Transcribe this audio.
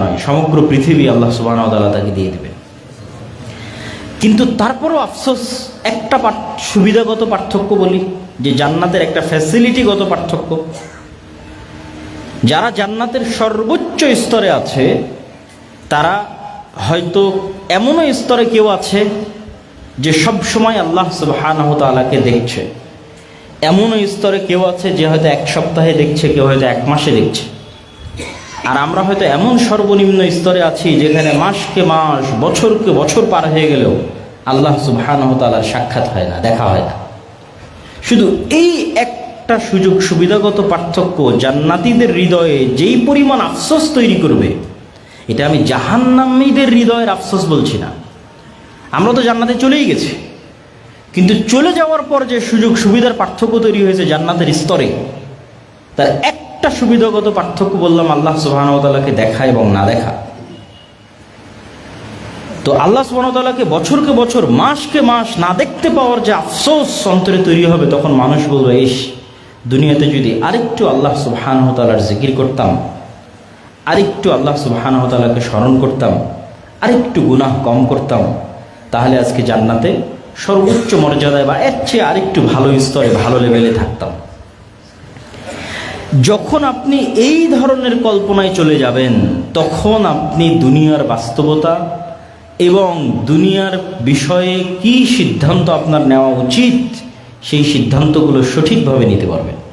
নয়, সমগ্র পৃথিবী আল্লাহ সুবাহ তাকে দিয়ে দেবেন। কিন্তু তারপরও আফসোস, একটা সুবিধাগত পার্থক্য বলি, যে জান্নাতের একটা ফ্যাসিলিটিগত পার্থক্য। যারা জান্নাতের সর্বোচ্চ স্তরে আছে, তারা হয়তো এমনও স্তরে কেউ আছে, যে সব সময় আল্লাহ সুবহানাহু তাআলাকে দেখছে। এমনও স্তরে কেউ আছে, যে হয়তো এক সপ্তাহে দেখছে, কেউ হয়তো এক মাসে দেখছে। আর আমরা হয়তো এমন সর্বনিম্ন স্তরে আছি যেখানে মাসকে মাস, বছরকে বছর পার হয়ে গেলেও আল্লাহ সুবহানাহু তাআলার সাক্ষাৎ হয় না, দেখা হয় না। শুধু এই একটা সুযোগ সুবিধাগত পার্থক্য, জান্নাতীদের হৃদয়ে যেই পরিমাণ আফসোস তৈরি করবে, এটা আমি জাহান্নামীদের হৃদয়ের আফসোস বলছি না। আমরা তো জান্নাতে চলেই গেছি। কিন্তু চলে যাওয়ার পর যে সুযোগ সুবিধার পার্থক্য তৈরি হয়েছে জান্নাতের স্তরে, তার একটা সুবিধাগত পার্থক্য বললাম, আল্লাহ সুবাহানতালাকে দেখা এবং না দেখা। তো আল্লাহ সুবাহতালাকে বছরকে বছর, মাসকে মাস না দেখতে পাওয়ার যে আফসোস অন্তরে তৈরি হবে, তখন মানুষ বলবে, ইস, দুনিয়াতে যদি আরেকটু আল্লাহ সুবাহানহতালার জিকির করতাম, আরেকটু আল্লাহ সুবাহানহতালাকে স্মরণ করতাম, আরেকটু গুনাহ কম করতাম, তাহলে আজকে জান্নাতে সর্বোচ্চ মর্যাদায় বা এর চেয়ে আরেকটু ভালো স্তরে, ভালো লেভেলে থাকতাম। যখন আপনি এই ধরনের কল্পনায় চলে যাবেন, তখন আপনি দুনিয়ার বাস্তবতা এবং দুনিয়ার বিষয়ে কি সিদ্ধান্ত আপনার নেওয়া উচিত, সেই সিদ্ধান্তগুলো সঠিকভাবে নিতে পারবেন।